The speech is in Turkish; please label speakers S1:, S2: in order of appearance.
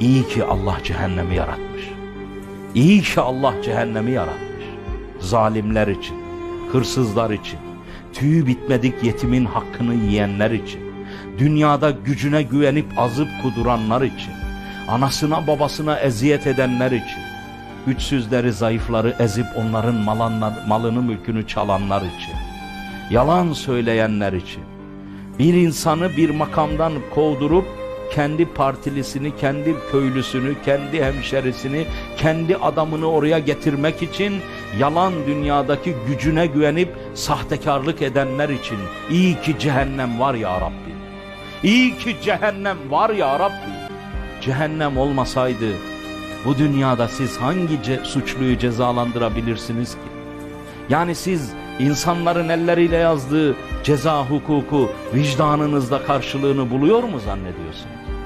S1: İyi ki Allah cehennemi yaratmış. İyi ki Allah cehennemi yaratmış. Zalimler için, hırsızlar için, tüyü bitmedik yetimin hakkını yiyenler için, dünyada gücüne güvenip azıp kuduranlar için, anasına babasına eziyet edenler için, güçsüzleri zayıfları ezip onların malanlar, malını mülkünü çalanlar için, yalan söyleyenler için, bir insanı bir makamdan kovdurup kendi partilisini, kendi köylüsünü, kendi hemşerisini, kendi adamını oraya getirmek için yalan dünyadaki gücüne güvenip sahtekarlık edenler için iyi ki cehennem var ya Rabbi. İyi ki cehennem var ya Rabbi. Cehennem olmasaydı bu dünyada siz hangi ce- suçluyu cezalandırabilirsiniz ki? Yani siz insanların elleriyle yazdığı ceza hukuku vicdanınızda karşılığını buluyor mu zannediyorsunuz?